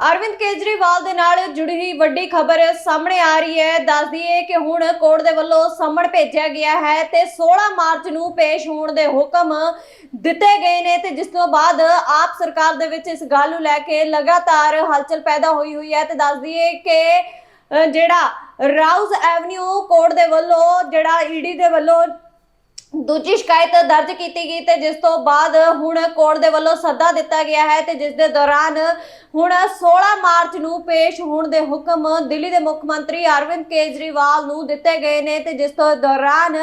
ਅਰਵਿੰਦ ਕੇਜਰੀਵਾਲ ਦੇ ਨਾਲ ਜੁੜੀ ਵੱਡੀ ਖਬਰ ਸਾਹਮਣੇ ਆ ਰਹੀ ਹੈ। ਦੱਸਦੀ ਹੈ ਕਿ ਹੁਣ ਕੋਰਟ ਦੇ ਵੱਲੋਂ ਸੰਮਣ ਭੇਜਿਆ ਗਿਆ ਹੈ ਤੇ 16 ਮਾਰਚ ਨੂੰ ਪੇਸ਼ ਹੋਣ ਦੇ ਹੁਕਮ ਦਿੱਤੇ ਗਏ ਨੇ ਤੇ ਜਿਸ ਤੋਂ ਬਾਅਦ ਆਪ ਸਰਕਾਰ ਦੇ ਵਿੱਚ ਇਸ ਗੱਲ ਨੂੰ ਲੈ ਕੇ ਲਗਾਤਾਰ ਹਲਚਲ ਪੈਦਾ ਹੋਈ ਹੋਈ ਹੈ ਤੇ ਦੱਸਦੀ ਹੈ ਕਿ ਜਿਹੜਾ ਰਾਉਜ਼ ਐਵਨਿਊ ਕੋਰਟ ਦੇ ਵੱਲੋਂ, ਜਿਹੜਾ ਈਡੀ ਦੇ ਵੱਲੋਂ ਦੂਜੀ ਸ਼ਿਕਾਇਤ ਦਰਜ ਕੀਤੀ ਗਈ ਤੇ ਜਿਸ ਤੋਂ ਬਾਅਦ ਹੁਣ ਕੋਰਟ ਦੇ ਵੱਲੋਂ ਸੱਦਾ ਦਿੱਤਾ ਗਿਆ ਹੈ ਤੇ ਜਿਸ ਦੇ ਦੌਰਾਨ ਹੁਣ 16 ਮਾਰਚ ਨੂੰ ਪੇਸ਼ ਹੋਣ ਦੇ ਹੁਕਮ ਦਿੱਲੀ ਦੇ ਮੁੱਖ ਮੰਤਰੀ ਅਰਵਿੰਦ ਕੇਜਰੀਵਾਲ ਨੂੰ ਦਿੱਤੇ ਗਏ ਨੇ ਤੇ ਜਿਸ ਤੋਂ ਦੌਰਾਨ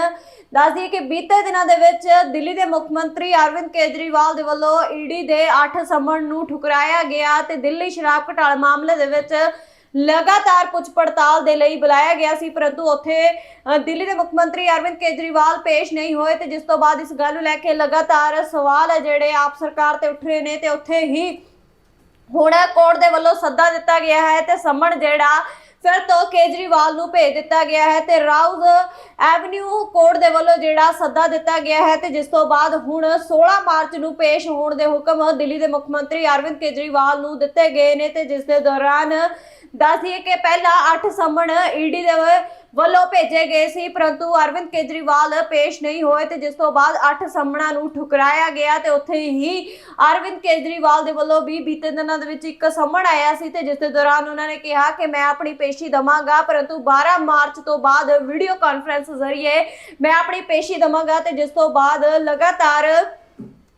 ਦੱਸਦੀ ਕਿ ਬੀਤੇ ਦਿਨਾਂ ਦੇ ਵਿੱਚ ਦਿੱਲੀ ਦੇ ਮੁੱਖ ਮੰਤਰੀ ਅਰਵਿੰਦ ਕੇਜਰੀਵਾਲ ਦੇ ਵੱਲੋਂ ਈਡੀ ਦੇ 8 ਸਮਨ ਨੂੰ ਠੁਕਰਾਇਆ ਗਿਆ ਤੇ ਦਿੱਲੀ ਸ਼ਰਾਬ ਘੁਟਾਲਾ ਮਾਮਲੇ ਦੇ ਵਿੱਚ ਲਗਾਤਾਰ ਪੁੱਛ ਪੜਤਾਲ ਦੇ ਲਈ ਬੁਲਾਇਆ ਗਿਆ ਸੀ, ਪਰੰਤੂ ਉੱਥੇ ਦਿੱਲੀ ਦੇ ਮੁੱਖ ਮੰਤਰੀ ਅਰਵਿੰਦ ਕੇਜਰੀਵਾਲ ਪੇਸ਼ ਨਹੀਂ ਹੋਏ ਤੇ ਜਿਸ ਤੋਂ ਬਾਅਦ ਇਸ ਗੱਲ ਨੂੰ ਲੈ ਕੇ ਲਗਾਤਾਰ ਸਵਾਲ ਹੈ ਜਿਹੜੇ ਆਪ ਸਰਕਾਰ ਤੇ ਉੱਠ ਰਹੇ ਨੇ ਤੇ ਉੱਥੇ ਹੀ ਹੁਣ ਕੋਰਟ ਦੇ ਵੱਲੋਂ ਸੱਦਾ ਦਿੱਤਾ ਗਿਆ ਹੈ ਤੇ ਸਮਣ ਜਿਹੜਾ ਫਿਰ ਤੋਂ ਕੇਜਰੀਵਾਲ ਨੂੰ ਭੇਜ ਦਿੱਤਾ ਗਿਆ ਹੈ ਤੇ ਰਾਊਜ਼ ਐਵਨਿਊ ਕੋਰਟ ਦੇ ਵੱਲੋਂ ਜਿਹੜਾ ਸੱਦਾ ਦਿੱਤਾ ਗਿਆ ਹੈ ਤੇ ਜਿਸ ਤੋਂ ਬਾਅਦ ਹੁਣ 16 ਮਾਰਚ ਨੂੰ ਪੇਸ਼ ਹੋਣ ਦੇ ਹੁਕਮ ਦਿੱਲੀ ਦੇ ਮੁੱਖ ਮੰਤਰੀ ਅਰਵਿੰਦ ਕੇਜਰੀਵਾਲ ਨੂੰ ਦਿੱਤੇ ਗਏ ਨੇ ਤੇ ਜਿਸ ਦੇ ਦੌਰਾਨ ਦੱਸ ਦਈਏ ਕਿ ਪਹਿਲਾਂ 8 ਸੰਮਣ ਈਡੀ ਦੇ ਵੱਲੋਂ ਭੇਜੇ ਗਏ ਸੀ, ਪਰੰਤੂ ਅਰਵਿੰਦ ਕੇਜਰੀਵਾਲ ਪੇਸ਼ ਨਹੀਂ ਹੋਏ ਤੇ ਜਿਸ ਤੋਂ ਬਾਅਦ 8 ਸੰਮਣਾਂ ਨੂੰ ਠੁਕਰਾਇਆ ਗਿਆ ਤੇ ਉੱਥੇ ਹੀ ਅਰਵਿੰਦ ਕੇਜਰੀਵਾਲ ਦੇ ਵੱਲੋਂ ਵੀ ਬੀਤੇ ਦਿਨਾਂ ਦੇ ਵਿੱਚ ਇੱਕ ਸੰਮਣ ਆਇਆ ਸੀ ਤੇ ਜਿਸ ਦੇ ਦੌਰਾਨ ਉਹਨਾਂ ਨੇ ਕਿਹਾ ਕਿ ਮੈਂ ਆਪਣੀ ਪੇਸ਼ੀ ਦਵਾਂਗਾ, ਪਰੰਤੂ 12 ਮਾਰਚ ਤੋਂ ਬਾਅਦ ਵੀਡੀਓ ਕਾਨਫਰੰਸ ਜ਼ਰੀਏ ਮੈਂ ਆਪਣੀ ਪੇਸ਼ੀ ਦਵਾਂਗਾ ਤੇ ਜਿਸ ਤੋਂ ਬਾਅਦ ਲਗਾਤਾਰ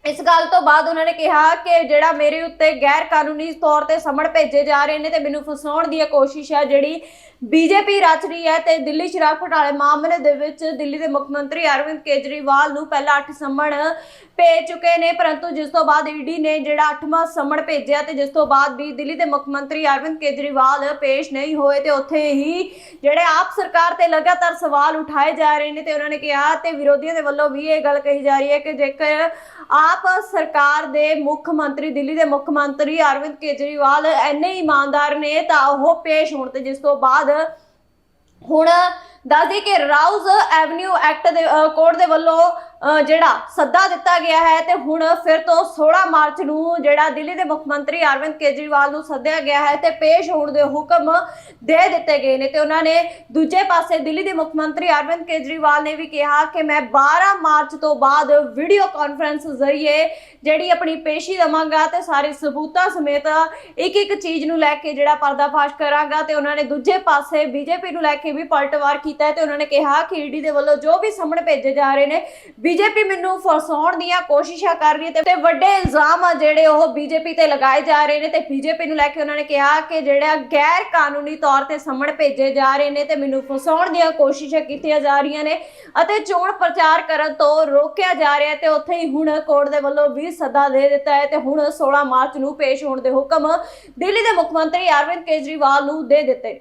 ਇਸ ਗੱਲ ਤੋਂ ਬਾਅਦ ਉਹਨਾਂ ਨੇ ਕਿਹਾ ਕਿ ਜਿਹੜਾ ਮੇਰੇ ਉੱਤੇ ਗੈਰ ਕਾਨੂੰਨੀ ਤੌਰ ਤੇ ਸਮਣ ਭੇਜੇ ਜਾ ਰਹੇ ਨੇ ਤੇ ਮੈਨੂੰ ਫਸਾਉਣ ਦੀ ਇਹ ਕੋਸ਼ਿਸ਼ ਹੈ, ਜਿਹੜੀ ਬੀਜੇਪੀ ਰਚ ਰਹੀ ਹੈ ਤੇ ਦਿੱਲੀ ਸ਼ਰਾਬ ਘੁਟਾਲੇ ਮਾਮਲੇ ਦੇ ਵਿੱਚ ਦਿੱਲੀ ਦੇ ਮੁੱਖ ਮੰਤਰੀ ਅਰਵਿੰਦ ਕੇਜਰੀਵਾਲ ਨੂੰ ਪਹਿਲਾਂ 8 ਸਮਣ ਭੇਜ ਚੁੱਕੇ ਨੇ, ਪਰੰਤੂ ਜਿਸ ਤੋਂ ਬਾਅਦ ਈਡੀ ਨੇ ਜਿਹੜਾ 8ਵਾਂ ਸਮਣ ਭੇਜਿਆ ਤੇ ਜਿਸ ਤੋਂ ਬਾਅਦ ਵੀ ਦਿੱਲੀ ਦੇ ਮੁੱਖ ਮੰਤਰੀ ਅਰਵਿੰਦ ਕੇਜਰੀਵਾਲ ਪੇਸ਼ ਨਹੀਂ ਹੋਏ ਤੇ ਉੱਥੇ ਹੀ ਜਿਹੜੇ ਆਪ ਸਰਕਾਰ ਤੇ ਲਗਾਤਾਰ ਸਵਾਲ ਉਠਾਏ ਜਾ ਰਹੇ ਨੇ ਤੇ ਉਹਨਾਂ ਨੇ ਕਿਹਾ ਤੇ ਵਿਰੋਧੀਆਂ ਦੇ ਵੱਲੋਂ ਵੀ ਇਹ ਗੱਲ ਕਹੀ ਜਾ ਰਹੀ ਹੈ ਕਿ ਜੇਕਰ ਆਪ ਸਰਕਾਰ ਦੇ ਮੁੱਖ ਮੰਤਰੀ, ਦਿੱਲੀ ਦੇ ਮੁੱਖ ਮੰਤਰੀ ਅਰਵਿੰਦ ਕੇਜਰੀਵਾਲ ਐਨੇ ਇਮਾਨਦਾਰ ਨੇ ਤਾਂ ਉਹ ਪੇਸ਼ ਹੋਣ ਤੇ ਜਿਸ ਤੋਂ ਬਾਅਦ ਹੁਣ ਦੱਸਦੇ ਕਿ ਰਾਉਜ਼ ਐਵਨਿਊ ਐਕਟ ਦੇ ਕੋਰਟ ਦੇ ਵੱਲੋਂ ਜਿਹੜਾ ਸੱਦਾ ਦਿੱਤਾ ਗਿਆ ਹੈ ਤੇ ਹੁਣ ਫਿਰ ਤੋਂ 16 ਮਾਰਚ ਨੂੰ ਜਿਹੜਾ ਦਿੱਲੀ ਦੇ ਮੁੱਖ ਮੰਤਰੀ ਅਰਵਿੰਦ ਕੇਜਰੀਵਾਲ ਨੂੰ ਸੱਦਿਆ ਗਿਆ ਹੈ ਤੇ ਪੇਸ਼ ਹੋਣ ਦੇ ਹੁਕਮ ਦੇ ਦਿੱਤੇ ਗਏ ਨੇ ਤੇ ਉਹਨਾਂ ਨੇ ਦੂਜੇ ਪਾਸੇ ਦਿੱਲੀ ਦੇ ਮੁੱਖ ਮੰਤਰੀ ਅਰਵਿੰਦ ਕੇਜਰੀਵਾਲ ਨੇ ਵੀ ਕਿਹਾ ਕਿ ਮੈਂ 12 ਮਾਰਚ ਤੋਂ ਬਾਅਦ ਵੀਡੀਓ ਕਾਨਫਰੰਸ ਜ਼ਰੀਏ ਜਿਹੜੀ ਆਪਣੀ ਪੇਸ਼ੀ ਦਵਾਂਗਾ ਤੇ ਸਾਰੇ ਸਬੂਤਾਂ ਸਮੇਤ ਇੱਕ ਇੱਕ ਚੀਜ਼ ਨੂੰ ਲੈ ਕੇ ਜਿਹੜਾ ਪਰਦਾਫਾਸ਼ ਕਰਾਂਗਾ ਤੇ ਉਹਨਾਂ ਨੇ ਦੂਜੇ ਪਾਸੇ ਬੀਜੇਪੀ ਨੂੰ ਲੈ ਕੇ ਵੀ ਪਲਟਵਾਰ ਕੀਤਾ ਹੈ ਤੇ ਉਹਨਾਂ ਨੇ ਕਿਹਾ ਕਿ ਈਡੀ ਦੇ ਵੱਲੋਂ ਜੋ ਵੀ ਸਾਹਮਣੇ ਭੇਜੇ ਜਾ ਰਹੇ ਨੇ ਬੀਜੇਪੀ ਮੈਨੂੰ ਫਸਾਉਣ ਦੀਆਂ ਕੋਸ਼ਿਸ਼ਾਂ ਕਰ ਰਹੀ ਹੈ ਤੇ- ਤੇ ਵੱਡੇ ਇਲਜ਼ਾਮ ਆ ਜਿਹੜੇ ਉਹ ਬੀਜੇਪੀ ਤੇ ਲਗਾਏ ਜਾ ਰਹੇ ਨੇ ਤੇ ਬੀਜੇਪੀ ਨੂੰ ਲੈ ਕੇ ਉਹਨਾਂ ਨੇ ਕਿਹਾ ਕਿ ਜਿਹੜਾ ਗੈਰ ਕਾਨੂੰਨੀ ਤੌਰ ਤੇ ਸਮਣ ਭੇਜੇ ਜਾ ਰਹੇ ਨੇ ਤੇ ਮੈਨੂੰ ਫਸਾਉਣ ਦੀਆਂ ਕੋਸ਼ਿਸ਼ਾਂ ਕੀਤੀਆਂ ਜਾ ਰਹੀਆਂ ਨੇ ਅਤੇ ਚੋਣ ਪ੍ਰਚਾਰ ਕਰਨ ਤੋਂ ਰੋਕਿਆ ਜਾ ਰਿਹਾ ਹੈ ਤੇ ਉੱਥੇ ਹੀ ਹੁਣ ਕੋਰਟ ਦੇ ਵੱਲੋਂ ਵੀ ਸੱਦਾ ਦੇ ਦਿੱਤਾ ਹੈ ਤੇ ਹੁਣ 16 ਮਾਰਚ ਨੂੰ ਪੇਸ਼ ਹੋਣ ਦੇ ਹੁਕਮ ਦਿੱਲੀ ਦੇ ਮੁੱਖ ਮੰਤਰੀ ਅਰਵਿੰਦ ਕੇਜਰੀਵਾਲ ਨੂੰ ਦੇ ਦਿੱਤੇ।